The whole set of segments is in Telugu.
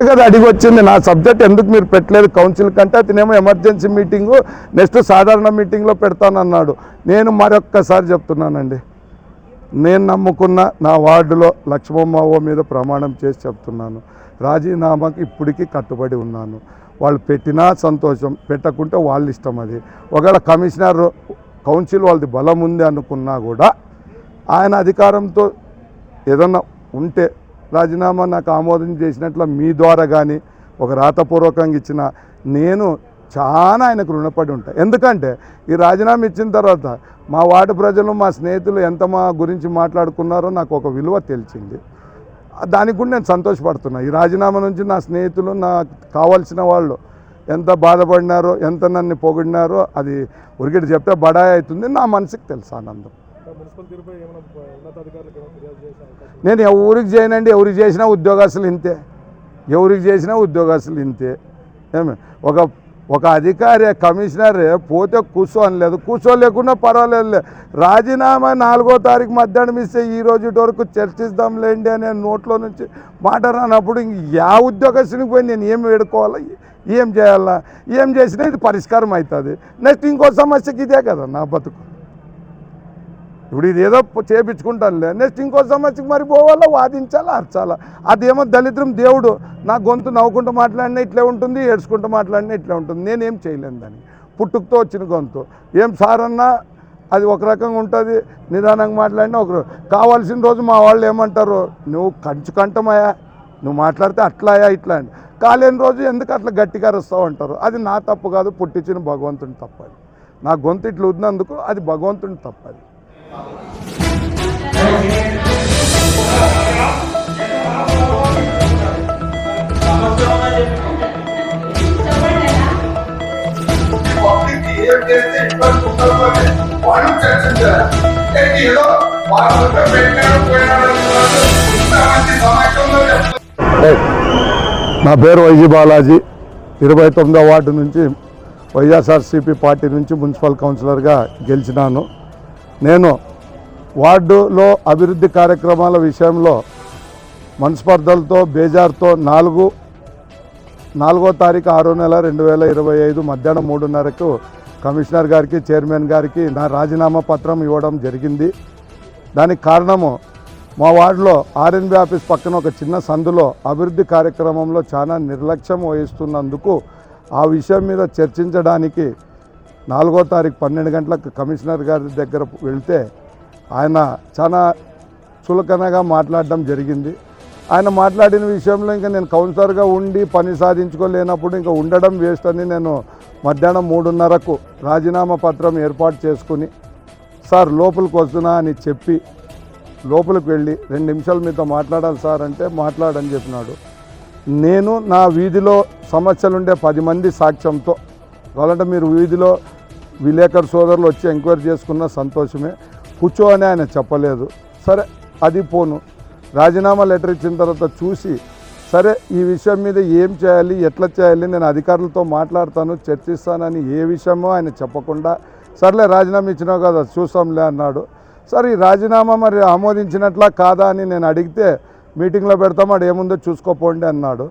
కదా అడిగి వచ్చింది నా సబ్జెక్ట్ ఎందుకు మీరు పెట్టలేదు? కౌన్సిల్ కంటే అతనేమో ఎమర్జెన్సీ మీటింగు నెక్స్ట్ సాధారణ మీటింగ్లో పెడతానన్నాడు. నేను మరొక్కసారి చెప్తున్నానండి. నేను నమ్ముకున్న నా వార్డులో లక్ష్మమ్మవ్వ మీద ప్రమాణం చేసి చెప్తున్నాను. రాజీనామాకి ఇప్పటికీ కట్టుబడి ఉన్నాను. వాళ్ళు పెట్టినా సంతోషం పెట్టకుంటే వాళ్ళ ఇష్టం అది. ఒకవేళ కమిషనర్ కౌన్సిల్ వాళ్ళది బలం ఉంది అనుకున్నా కూడా ఆయన అధికారంతో ఏదన్నా ఉంటే రాజీనామా నాకు ఆమోదం చేసినట్లు మీ ద్వారా కానీ ఒక రాతపూర్వకంగా ఇచ్చిన నేను చాలా ఆయనకు రుణపడి ఉంటాను ఎందుకంటే ఈ రాజీనామా ఇచ్చిన తర్వాత మా వార్డు ప్రజలు మా స్నేహితులు ఎంత మా గురించి మాట్లాడుకున్నారో నాకు ఒక విలువ తెలిసింది. దానికి కూడా నేను సంతోషపడుతున్నా. ఈ రాజీనామా నుంచి నా స్నేహితులు నాకు కావాల్సిన వాళ్ళు ఎంత బాధపడినారో ఎంత నన్ను పొగిడినారో అది ఉరికిటి చెప్తే బడాయి అవుతుంది నా మనసుకి తెలుసు ఆనందం. నేను ఎవరికి చేయనండి ఎవరికి చేసినా ఉద్యోగస్తులు ఇంతే. ఎవరికి చేసినా ఉద్యోగస్తులు ఇంతే. ఏమి? ఒక ఒక అధికారి కమిషనర్ పోతే కూర్చో అనలేదు కూర్చోలేకున్నా పర్వాలేదు. రాజీనామా నాలుగో తారీఖు మధ్యాహ్నం ఇస్తే ఈ రోజు వరకు చర్చిద్దాంలేండి అనే నోట్లో నుంచి మాట రానప్పుడు ఇంక యా ఉద్యోగస్తునికి పోయి నేను ఏం వేడుకోవాలా? ఏం చేయాలా? ఏం చేసినా ఇది పరిష్కారం అవుతుంది. నెక్స్ట్ ఇంకో సమస్యకి ఇదే కదా నా బతుకు. ఇప్పుడు ఇది ఏదో చేపించుకుంటానులే. నెక్స్ట్ ఇంకో సమస్యకి మరి పోవాలా? వాదించాలా? అర్చాలా? అదేమో దళిద్రం దేవుడు నా గొంతు నవ్వుకుంటూ మాట్లాడినా ఇట్లే ఉంటుంది ఏడ్చుకుంటూ మాట్లాడినా ఇట్లే ఉంటుంది. నేనేం చేయలేను దాన్ని. పుట్టుకతో వచ్చిన గొంతు. ఏం సారన్నా అది ఒక రకంగా ఉంటుంది నిదానంగా మాట్లాడినా ఒకరు కావాల్సిన రోజు మా వాళ్ళు ఏమంటారు? నువ్వు కంచు కంఠమయ్యా నువ్వు మాట్లాడితే అట్లాయా? ఇట్లా అని. కాలేని రోజు ఎందుకు అట్లా గట్టిగా అరుస్తావు అంటారు? అది నా తప్పు కాదు పుట్టించిన భగవంతుని తప్పది నా గొంతు ఇట్లా ఉన్నందుకు అది భగవంతుని తప్పది నా పేరు వైజీ బాలాజీ. ఇరవై తొమ్మిదో వార్డు నుంచి వైఎస్ఆర్సీపీ పార్టీ నుంచి మున్సిపల్ కౌన్సిలర్గా గెలిచినాను. నేను వార్డులో అభివృద్ధి కార్యక్రమాల విషయంలో మనస్పర్ధలతో బేజార్తో నాలుగు నాలుగో తారీఖు ఆరో నెల రెండు వేల ఇరవై ఐదు మధ్యాహ్నం మూడున్నరకు కమిషనర్ గారికి చైర్మన్ గారికి నా రాజీనామా పత్రం ఇవ్వడం జరిగింది. దానికి కారణము మా వార్డులో ఆర్ఎన్బి ఆఫీస్ పక్కన ఒక చిన్న సందులో అభివృద్ధి కార్యక్రమంలో చాలా నిర్లక్ష్యం వహిస్తున్నందుకు ఆ విషయం మీద చర్చించడానికి నాలుగో తారీఖు పన్నెండు గంటలకు కమిషనర్ గారి దగ్గర వెళ్తే ఆయన చాలా చులకనగా మాట్లాడడం జరిగింది. ఆయన మాట్లాడిన విషయంలో ఇంకా నేను కౌన్సిలర్గా ఉండి పని సాధించుకోలేనప్పుడు ఇంకా ఉండడం వేస్ట్ అని నేను మధ్యాహ్నం మూడున్నరకు రాజీనామా పత్రం ఏర్పాటు చేసుకుని సార్ లోపలికి వస్తున్నా అని చెప్పి లోపలికి వెళ్ళి రెండు నిమిషాలు మీతో మాట్లాడాలి సార్ అంటే మాట్లాడని చెప్పినాడు. నేను నా వీధిలో సమస్యలుండే పది మంది సాక్ష్యంతో కావాలంటే మీరు వీధిలో విలేకరు సోదరులు వచ్చి ఎంక్వైరీ చేసుకున్న సంతోషమే. కూర్చో అని ఆయన చెప్పలేదు. సరే అది పోను. రాజీనామా లెటర్ ఇచ్చిన తర్వాత చూసి సరే ఈ విషయం మీద ఏం చేయాలి ఎట్లా చేయాలి నేను అధికారులతో మాట్లాడతాను చర్చిస్తానని ఏ విషయమో ఆయన చెప్పకుండా సర్లే రాజీనామా ఇచ్చినావు కదా చూస్తాంలే అన్నాడు. సరే ఈ రాజీనామా మరి ఆమోదించినట్లా కాదా అని నేను అడిగితే మీటింగ్లో పెడతాం అడు ఏముందో చూసుకోపోండి అన్నాడు.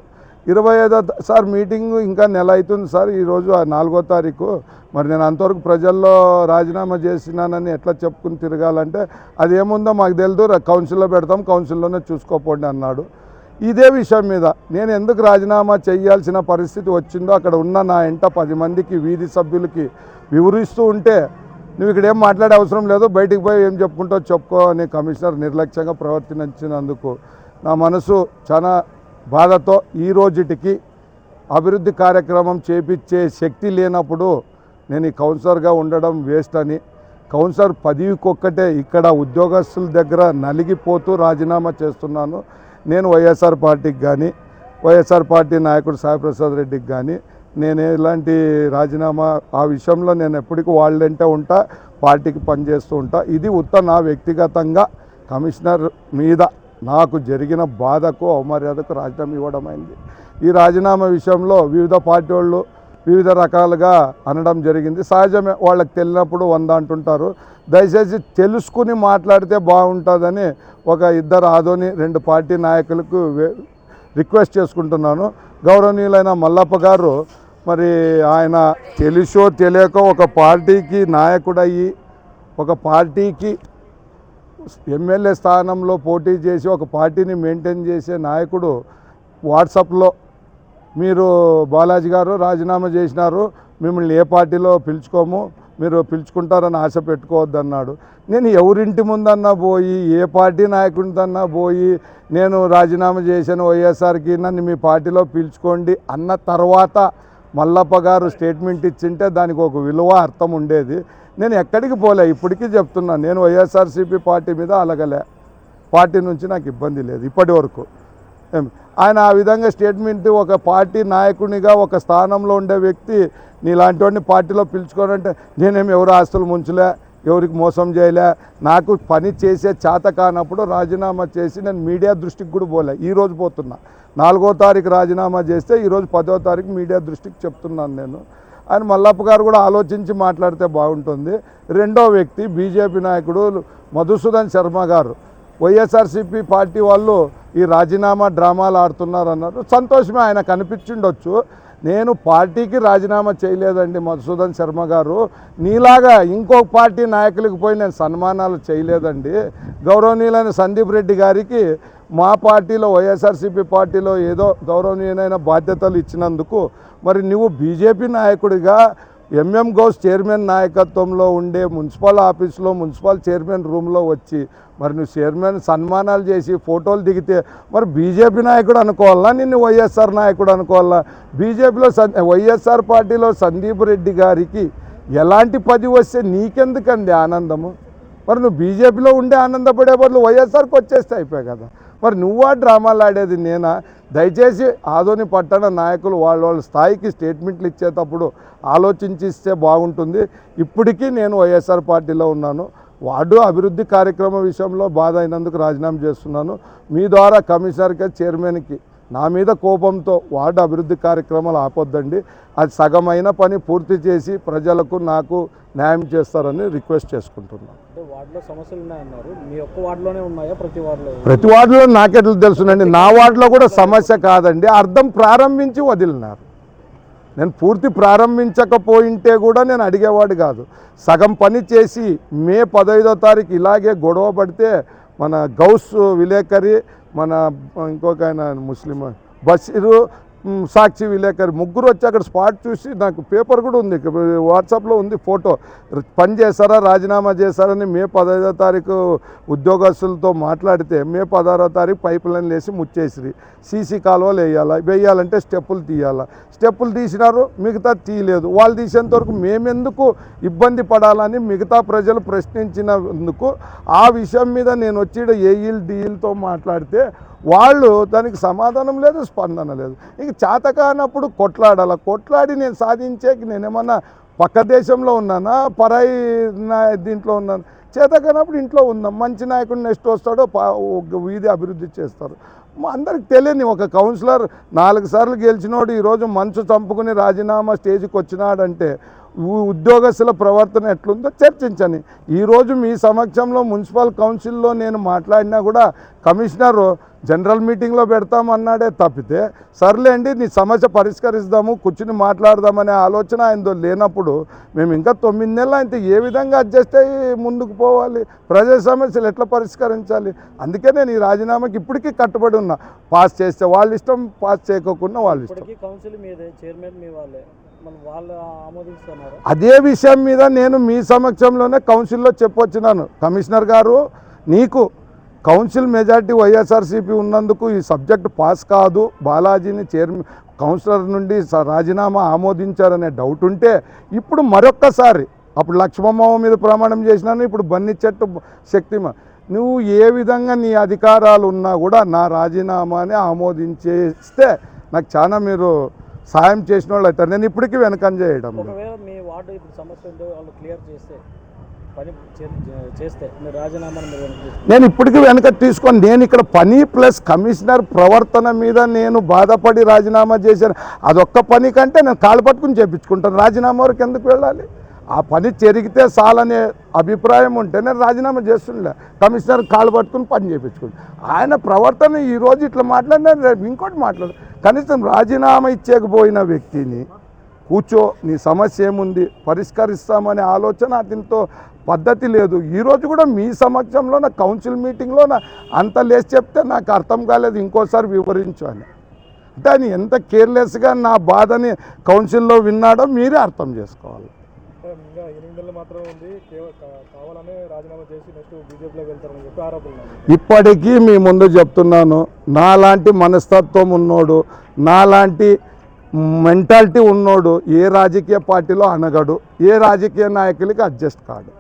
ఇరవై ఐదో సార్ మీటింగ్ ఇంకా నెల అవుతుంది సార్ ఈరోజు ఆ నాలుగో తారీఖు. మరి నేను అంతవరకు ప్రజల్లో రాజీనామా చేసినానని ఎట్లా చెప్పుకుని తిరగాలంటే అది ఏముందో మాకు తెలియదు కౌన్సిల్లో పెడతాం కౌన్సిల్లోనే చూసుకోపోండి అన్నాడు. ఇదే విషయం మీద నేను ఎందుకు రాజీనామా చేయాల్సిన పరిస్థితి వచ్చిందో అక్కడ ఉన్న నా ఇంట పది మందికి వీధి సభ్యులకి వివరిస్తూ ఉంటే నువ్వు ఇక్కడ ఏం మాట్లాడే అవసరం లేదు బయటికి పోయి ఏం చెప్పుకుంటావు చెప్పుకో అని కమిషనర్ నిర్లక్ష్యంగా ప్రవర్తించినందుకు నా మనసు చాలా బాధతో ఈ రోజుటికి అభివృద్ధి కార్యక్రమం చేపించే శక్తి లేనప్పుడు నేను ఈ కౌన్సిలర్గా ఉండడం వేస్ట్ అని. కౌన్సిలర్ పదవికొక్కటే ఇక్కడ ఉద్యోగస్తుల దగ్గర నలిగిపోతూ రాజీనామా చేస్తున్నాను. నేను వైఎస్ఆర్ పార్టీకి కానీ వైఎస్ఆర్ పార్టీ నాయకుడు సాయిప్రసాద్ రెడ్డికి కానీ నేను ఎలాంటి రాజీనామా ఆ విషయంలో నేను ఎప్పటికీ వాళ్ళంటే ఉంటా పార్టీకి పనిచేస్తూ ఉంటా. ఇది ఉత్త నా వ్యక్తిగతంగా కమిషనర్ మీద నాకు జరిగిన బాధకు అవమర్యాదకు రాజీనామా ఇవ్వడం అయింది. ఈ రాజీనామా విషయంలో వివిధ పార్టీ వాళ్ళు వివిధ రకాలుగా అనడం జరిగింది. సహజమే వాళ్ళకి తెలియనప్పుడు వంద అంటుంటారు. దయచేసి తెలుసుకుని మాట్లాడితే బాగుంటుందని ఒక ఇద్దరు ఆదోని రెండు పార్టీ నాయకులకు రిక్వెస్ట్ చేసుకుంటున్నాను. గౌరవనీయులైన మల్లప్ప గారు మరి ఆయన తెలుసో తెలియక ఒక పార్టీకి నాయకుడయ్యి ఒక పార్టీకి ఎమ్మెల్యే స్థానంలో పోటీ చేసి ఒక పార్టీని మెయింటైన్ చేసే నాయకుడు వాట్సాప్లో మీరు బాలాజీ గారు రాజీనామా చేసినారు మిమ్మల్ని ఏ పార్టీలో పిలుచుకోము మీరు పిలుచుకుంటారని ఆశ పెట్టుకోవద్దన్నాడు. నేను ఎవరింటి ముందన్నా పోయి ఏ పార్టీ నాయకుడిదన్నా పోయి నేను రాజీనామా చేశాను వైఎస్ఆర్కి నన్ను మీ పార్టీలో పిలుచుకోండి అన్న తర్వాత మల్లప్ప గారు స్టేట్మెంట్ ఇచ్చింటే దానికి ఒక విలువ అర్థం ఉండేది. నేను ఎక్కడికి పోలే ఇప్పటికీ చెప్తున్నాను నేను వైఎస్ఆర్సీపీ పార్టీ మీద అలగలే. పార్టీ నుంచి నాకు ఇబ్బంది లేదు ఇప్పటి వరకు. ఆయన ఆ విధంగా స్టేట్మెంట్ ఒక పార్టీ నాయకునిగా ఒక స్థానంలో ఉండే వ్యక్తి నీలాంటి వాడిని పార్టీలో పిలుచుకోనంటే నేనేం ఎవరు ఆస్తులు ముంచలే ఎవరికి మోసం చేయలే. నాకు పని చేసే చేత కానప్పుడు రాజీనామా చేసి నేను మీడియా దృష్టికి కూడా పోలే ఈరోజు పోతున్నా. నాలుగో తారీఖు రాజీనామా చేస్తే ఈరోజు పదో తారీఖు మీడియా దృష్టికి చెప్తున్నాను నేను. అని మల్లప్ప గారు కూడా ఆలోచించి మాట్లాడితే బాగుంటుంది. రెండో వ్యక్తి బీజేపీ నాయకుడు మధుసూదన్ శర్మ గారు. వైఎస్ఆర్సీపీ పార్టీ వాళ్ళు ఈ రాజీనామా డ్రామాలు ఆడుతున్నారు అన్నారు సంతోషమే ఆయన కనిపించిండొచ్చు. నేను పార్టీకి రాజీనామా చేయలేదండి మధుసూదన్ శర్మ గారు. నీలాగా ఇంకో పార్టీ నాయకులకు పోయి నేను సన్మానాలు చేయలేదండి. గౌరవనీయులైన సందీప్ రెడ్డి గారికి మా పార్టీలో వైఎస్ఆర్సీపీ పార్టీలో ఏదో గౌరవనీయమైన బాధ్యతలు ఇచ్చినందుకు మరి నువ్వు బీజేపీ నాయకుడిగా ఎంఎం గౌస్ చైర్మన్ నాయకత్వంలో ఉండే మున్సిపల్ ఆఫీస్లో మున్సిపల్ చైర్మన్ రూమ్లో వచ్చి మరి నువ్వు చైర్మన్ సన్మానాలు చేసి ఫోటోలు దిగితే మరి బీజేపీ నాయకుడు అనుకోవాలా? నిన్ను వైఎస్ఆర్ నాయకుడు అనుకోవాలా? బీజేపీలో సన్ వైఎస్ఆర్ పార్టీలో సందీప్ రెడ్డి గారికి ఎలాంటి పది వస్తే నీకెందుకండి ఆనందము? మరి నువ్వు బీజేపీలో ఉండే ఆనందపడే బదులు వైఎస్ఆర్కి వచ్చేస్తే అయిపోయాయి కదా. మరి నువ్వా డ్రామాలు ఆడేది నేనా? దయచేసి ఆదోని పట్టణ నాయకులు వాళ్ళ వాళ్ళ స్థాయికి స్టేట్మెంట్లు ఇచ్చేటప్పుడు ఆలోచించి ఇస్తే బాగుంటుంది. ఇప్పటికీ నేను వైఎస్ఆర్ పార్టీలో ఉన్నాను. వార్డు అభివృద్ధి కార్యక్రమం విషయంలో బాధ అయినందుకు రాజీనామా చేస్తున్నాను. మీ ద్వారా కమిషనర్కి చైర్మన్కి నా మీద కోపంతో వార్డు అభివృద్ధి కార్యక్రమాలు ఆపొద్దండి. అది సగమైన పని పూర్తి చేసి ప్రజలకు నాకు న్యాయం చేస్తారని రిక్వెస్ట్ చేసుకుంటున్నాను ప్రతి వార్డులో నాకెట్లు తెలుసునండి? నా వార్డులో కూడా సమస్య కాదండి. అర్థం ప్రారంభించి వదిలినారు. నేను పూర్తి ప్రారంభించకపోయింటే కూడా నేను అడిగేవాడు కాదు. సగం పని చేసి మే పదహైదో తారీఖు ఇలాగే గొడవ పడితే మన గౌస్ విలేకరి మన ఇంకొక ఆయన ముస్లిం బషీరు సాక్షి విలేకరి ముగ్గురు వచ్చి అక్కడ స్పాట్ చూసి నాకు పేపర్ కూడా ఉంది. వాట్సాప్లో ఉంది ఫోటో. పని చేశారా? రాజీనామా చేశారని మే పదహైదో తారీఖు ఉద్యోగస్తులతో మాట్లాడితే మే పదహారో తారీఖు పైప్ లైన్ వేసి ముచ్చేసిరి. సీసీ కాలువలు వేయాలా వేయాలంటే స్టెప్పులు తీయాలా? స్టెప్పులు తీసినారు మిగతా తీయలేదు. వాళ్ళు తీసేంత వరకు మేమెందుకు ఇబ్బంది పడాలని మిగతా ప్రజలు ప్రశ్నించినందుకు ఆ విషయం మీద నేను వచ్చి ఏఈల్ డీఈల్తో మాట్లాడితే వాళ్ళు దానికి సమాధానం లేదు స్పందన లేదు. ఇంక చేత కానప్పుడు కొట్లాడాల. కొట్లాడి నేను సాధించేకి నేనేమన్నా పక్క దేశంలో ఉన్నానా? పరాయి నా దీంట్లో ఉన్నాను? చేత కానప్పుడు ఇంట్లో ఉందాం మంచి నాయకుడు నెక్స్ట్ వస్తాడో పా- వీధి అభివృద్ధి చేస్తారు. అందరికి తెలియని ఒక కౌన్సిలర్ నాలుగు సార్లు గెలిచినోడు ఈరోజు మంచు చంపుకుని రాజీనామా స్టేజ్కి వచ్చినాడంటే ఉద్యోగస్తుల ప్రవర్తన ఎట్లుందో చర్చించని ఈరోజు మీ సమక్షంలో మున్సిపల్ కౌన్సిల్లో నేను మాట్లాడినా కూడా కమిషనర్ జనరల్ మీటింగ్లో పెడతామన్నాడే తప్పితే సర్లేండి నీ సమస్య పరిష్కరిస్తాము కూర్చుని మాట్లాడదామనే ఆలోచన ఆయనతో లేనప్పుడు మేము ఇంకా తొమ్మిది నెలలు అయితే ఏ విధంగా అడ్జస్ట్ అయ్యి ముందుకు పోవాలి? ప్రజా సమస్యలు ఎట్లా పరిష్కరించాలి? అందుకే నేను ఈ రాజీనామాకి ఇప్పటికీ కట్టుబడి ఉన్నా. పాస్ చేస్తే వాళ్ళ ఇష్టం పాస్ చేయకోకుండా వాళ్ళ ఇష్టం. అదే విషయం మీద నేను మీ సమక్షంలోనే కౌన్సిల్లో చెప్పొచ్చినాను. కమిషనర్ గారు నీకు కౌన్సిల్ మెజార్టీ వైఎస్ఆర్సీపీ ఉన్నందుకు ఈ సబ్జెక్ట్ పాస్ కాదు. బాలాజీని చైర్మన్ కౌన్సిలర్ నుండి స- రాజీనామా ఆమోదించారనే డౌట్ ఉంటే ఇప్పుడు మరొక్కసారి అప్పుడు లక్ష్మమ్మ మీద ప్రమాణం చేసినాను ఇప్పుడు బన్ని చెట్టు శక్తి నువ్వు ఏ విధంగా నీ అధికారాలు ఉన్నా కూడా నా రాజీనామాని ఆమోదించేస్తే నాకు చాలా మీరు సాయం చేసిన వాళ్ళు అవుతారు. నేను ఇప్పటికీ వెనకం చేయడం. మీ వార్డు ఇప్పుడు సమస్య వాళ్ళు క్లియర్ చేస్తే చేస్తే? నేను ఇప్పటికీ వెనక తీసుకొని నేను ఇక్కడ పని ప్లస్ కమిషనర్ ప్రవర్తన మీద నేను బాధపడి రాజీనామా చేశాను. అదొక్క పని కంటే నేను కాలు పట్టుకుని చేపించుకుంటాను. రాజీనామా వరకు ఎందుకు వెళ్ళాలి? ఆ పని జరిగితే చాలనే అభిప్రాయం ఉంటే నేను రాజీనామా చేస్తుండే. కమిషనర్ కాలు పట్టుకుని పని చేయించుకుంది ఆయన ప్రవర్తన ఈ రోజు ఇట్లా మాట్లాడినా రేపు ఇంకోటి మాట్లాడు కనీసం రాజీనామా ఇచ్చేకపోయిన వ్యక్తిని కూర్చో నీ సమస్య ఏముంది? పరిష్కరిస్తామనే ఆలోచన అతనితో పద్ధతి లేదు. ఈరోజు కూడా మీ సమక్షంలో నా కౌన్సిల్ మీటింగ్లో నా అంత లేచి చెప్తే నాకు అర్థం కాలేదు. ఇంకోసారి వివరించు అని. అంటే ఆయన ఎంత కేర్లెస్గా నా బాధని కౌన్సిల్లో విన్నాడో మీరే అర్థం చేసుకోవాలి. అంటే ఇంకా ఎనిమిది నెలలు మాత్రమే ఉంది. కావాలనే రాజీనామా చేసి నెక్స్ట్ బీజేపీలోకి వెళ్తారని చెప్పి ఆరోపణలు ఇప్పటికీ మీ ముందు చెప్తున్నాను నాలాంటి మనస్తత్వం ఉన్నోడు నాలాంటి మెంటాలిటీ ఉన్నోడు ఏ రాజకీయ పార్టీలో అనగడు ఏ రాజకీయ నాయకులకి అడ్జస్ట్ కాడు.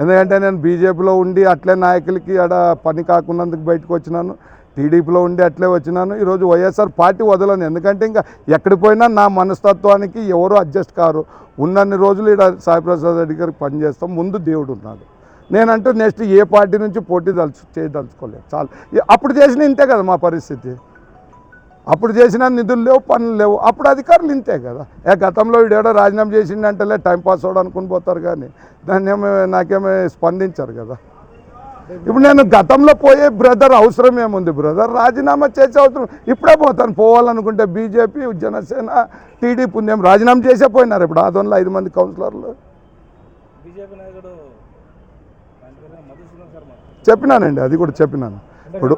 ఎందుకంటే నేను బీజేపీలో ఉండి అట్లే నాయకులకి ఆడ పని కాకున్నందుకు బయటకు వచ్చినాను. టీడీపీలో ఉండి అట్లే వచ్చినాను. ఈరోజు వైఎస్ఆర్ పార్టీ వదలను. ఎందుకంటే ఇంకా ఎక్కడికి పోయినా నా మనస్తత్వానికి ఎవరు అడ్జస్ట్ కారు. ఉన్నన్ని రోజులు ఇక్కడ సాయిప్రసాద్ రెడ్డి గారికి పనిచేస్తాం ముందు దేవుడు ఉన్నాడు. నేనంటూ నెక్స్ట్ ఏ పార్టీ నుంచి పోటీ దలుచు చేయదలుచుకోలేదు. చాలు. అప్పుడు చేసిన ఇంతే కదా మా పరిస్థితి. అప్పుడు చేసిన నిధులు లేవు పనులు లేవు. అప్పుడు అధికారులు ఇంతే కదా. ఏ గతంలో వీడేడో రాజీనామా చేసిండంటేలే టైం పాస్ అవ్వడం అనుకుని పోతారు కానీ దాన్ని ఏమో నాకేమీ స్పందించారు కదా. ఇప్పుడు నేను గతంలో పోయే బ్రదర్ అవసరం ఏముంది? బ్రదర్ రాజీనామా చేసే అవసరం ఇప్పుడే పోతాను. పోవాలనుకుంటే బీజేపీ జనసేన టీడీపీ పుణ్యం రాజీనామా చేసే పోయినారు ఇప్పుడు ఆదోన్లో ఐదు మంది కౌన్సిలర్లు. చెప్పినానండి అది కూడా చెప్పినాను. ఇప్పుడు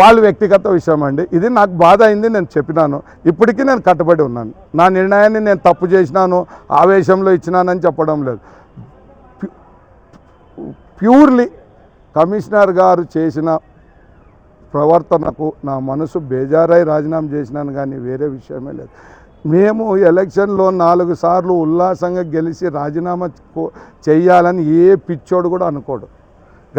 వాళ్ళ వ్యక్తిగత విషయం అండి. ఇది నాకు బాధ అయింది నేను చెప్పినాను. ఇప్పటికీ నేను కట్టుబడి ఉన్నాను. నా నిర్ణయాన్ని నేను తప్పు చేసినాను ఆవేశంలో ఇచ్చినానని చెప్పడం లేదు. ప్యూర్లీ కమిషనర్ గారు చేసిన ప్రవర్తనకు నా మనసు బేజారై రాజీనామా చేసినాను కానీ వేరే విషయమే లేదు. మేము ఎలక్షన్లో నాలుగు సార్లు ఉల్లాసంగా గెలిచి రాజీనామా కో- ఏ పిచ్చోడు కూడా అనుకోడు.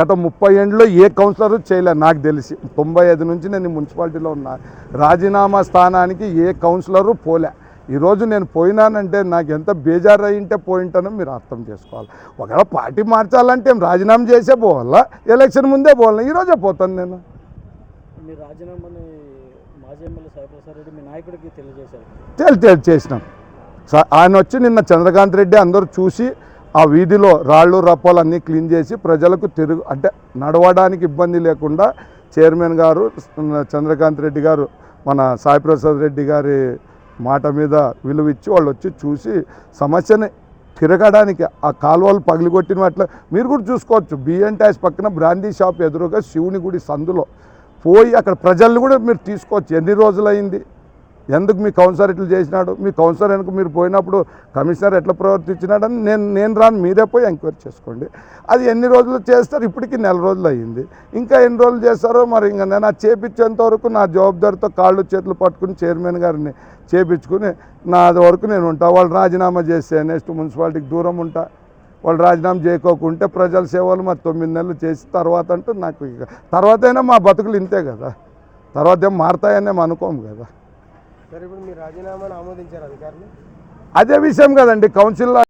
గత ముప్పై ఏళ్ళలో ఏ కౌన్సిలర్ చేయలేదు నాకు తెలిసి. తొంభై ఐదు నుంచి నేను మున్సిపాలిటీలో ఉన్నా. రాజీనామా స్థానానికి ఏ కౌన్సిలరు పోలే. ఈరోజు నేను పోయినానంటే నాకు ఎంత బేజారు అయింటే పోయింటానో మీరు అర్థం చేసుకోవాలి. ఒకవేళ పార్టీ మార్చాలంటే రాజీనామా చేసే పోవాలా? ఎలక్షన్ ముందే పోవాలా? ఈరోజే పోతాను నేను. మీ రాజీనామాని మాజీ ఎమ్మెల్యే సాయిప్రసాద్ రెడ్డి మీ నాయకుడికి తెలియజేశారు. తేలి తేలి చేసినాం. స- ఆయన వచ్చి నిన్న చంద్రకాంత్ రెడ్డి అందరూ చూసి ఆ వీధిలో రాళ్ళు రప్పలు అన్నీ క్లీన్ చేసి ప్రజలకు తిరుగు అంటే నడవడానికి ఇబ్బంది లేకుండా చైర్మన్ గారు చంద్రకాంత్ రెడ్డి గారు మన సాయిప్రసాద్ రెడ్డి గారి మాట మీద విలువ ఇచ్చి వాళ్ళు వచ్చి చూసి సమస్యని తిరగడానికి ఆ కాలువలు పగిలిగొట్టిన వాటిలో మీరు కూడా చూసుకోవచ్చు. బిఎన్ ట్యాక్స్ పక్కన బ్రాందీ షాప్ ఎదురుగా శివుని గుడి సందులో పోయి అక్కడ ప్రజల్ని కూడా మీరు తీసుకోవచ్చు. ఎన్ని రోజులైంది? ఎందుకు మీ కౌన్సిలర్ ఇట్లా చేసినాడు? మీ కౌన్సిలర్ వెనుక మీరు పోయినప్పుడు కమిషనర్ ఎట్లా ప్రవర్తించినాడని నేను నేను రాను మీరే పోయి ఎంక్వైరీ చేసుకోండి. అది ఎన్ని రోజులు చేస్తారు? ఇప్పటికి నెల రోజులు అయ్యింది. ఇంకా ఎన్ని రోజులు చేస్తారో మరి ఇంకా నేను అది చేపించేంత వరకు నా జవాబుదారితో కాళ్ళు చేతులు పట్టుకుని చైర్మన్ గారిని చేపించుకుని నా వరకు నేను ఉంటా. వాళ్ళు రాజీనామా చేస్తే నెక్స్ట్ మున్సిపాలిటీకి దూరం ఉంటా. వాళ్ళు రాజీనామా చేయకోకుంటే ప్రజల సేవలు మరి తొమ్మిది నెలలు చేసి తర్వాత అంటూ నాకు ఇక తర్వాతైనా మా బతుకులు ఇంతే కదా. తర్వాత ఏం మారుతాయని ఏం అనుకోము కదా. సరే ఇప్పుడు మీ రాజీనామాను ఆమోదించారు అధికారులు? అదే విషయం కదండి కౌన్సిల్లో